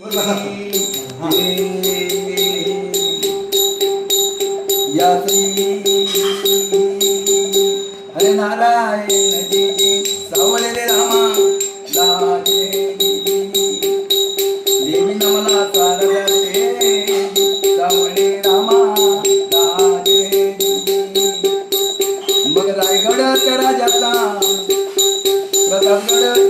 हरे नारायण जी जी सावळे रामा लागे देवी नमला चालते सावळे रामा लागे मग रायगड राजाचा प्रतापगड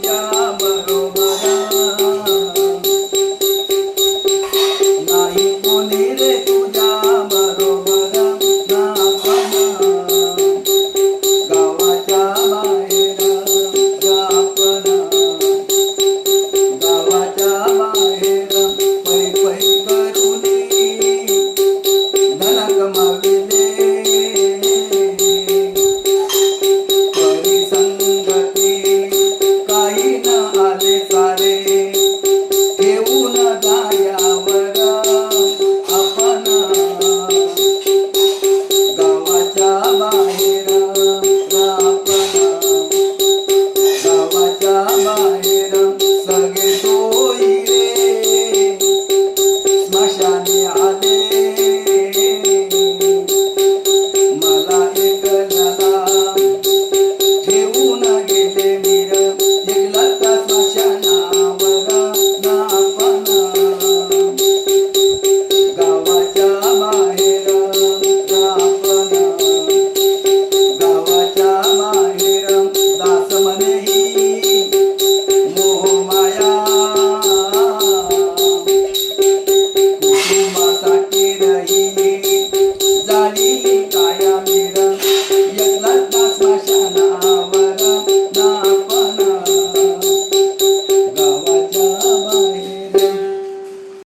Bye.